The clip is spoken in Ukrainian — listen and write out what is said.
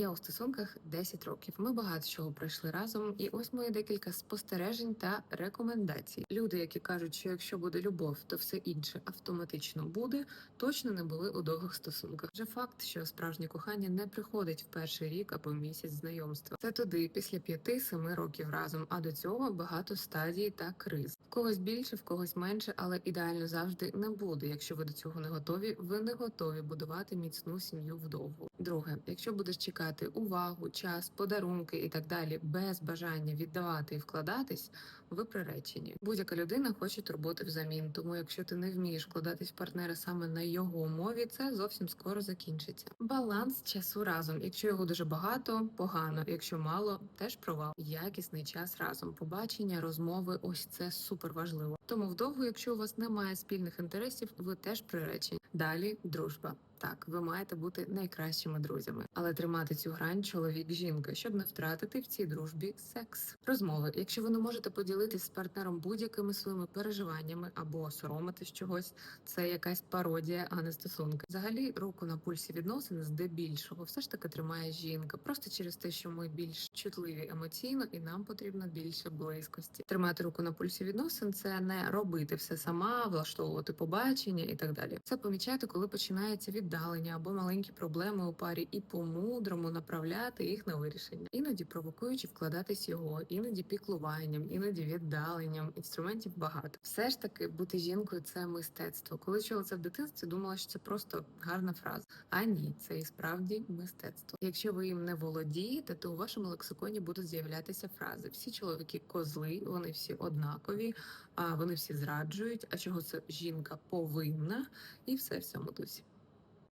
Я у стосунках 10 років. Ми багато чого пройшли разом, і ось мої декілька спостережень та рекомендацій. Люди, які кажуть, що якщо буде любов, то все інше автоматично буде, точно не були у довгих стосунках. Вже факт, що справжнє кохання не приходить в перший рік або місяць знайомства. Це туди після 5-7 років разом. А до цього багато стадій та криз. В когось більше, в когось менше, але ідеально завжди не буде. Якщо ви до цього не готові, ви не готові будувати міцну сім'ю вдовгу. Друге, якщо будеш чекати увагу, час, подарунки і так далі, без бажання віддавати і вкладатись, ви приречені. Будь-яка людина хоче турботи взамін. Тому, якщо ти не вмієш вкладатись в партнера саме на його мові, це зовсім скоро закінчиться. Баланс часу разом. Якщо його дуже багато, погано. Якщо мало, теж провал. Якісний час разом. Побачення, розмови. Ось це супер важливо. Тому вдовго, якщо у вас немає спільних інтересів, ви теж приречені. Далі дружба. Так, ви маєте бути найкращими друзями, але тримати цю грань чоловік-жінка, щоб не втратити в цій дружбі секс. Розмови. Якщо ви не можете поділитись з партнером будь-якими своїми переживаннями або соромитись чогось, це якась пародія, а не стосунки. Взагалі, руку на пульсі відносин здебільшого все ж таки тримає жінка, просто через те, що ми більш чутливі емоційно, і нам потрібно більше близькості. Тримати руку на пульсі відносин це не робити все сама, влаштовувати побачення і так далі. Це помічати, коли починається віддалення або маленькі проблеми у парі, і по-мудрому направляти їх на вирішення, іноді провокуючи вкладатись його, іноді піклуванням, іноді віддаленням. Інструментів багато. Все ж таки, бути жінкою це мистецтво. Коли чула це в дитинстві, думала, що це просто гарна фраза. А ні, це і справді мистецтво. Якщо ви їм не володієте, то у вашому лексиконі будуть з'являтися фрази. Всі чоловіки козли, вони всі однакові, а вони всі зраджують. А чого це жінка повинна, і все в цьому дусі.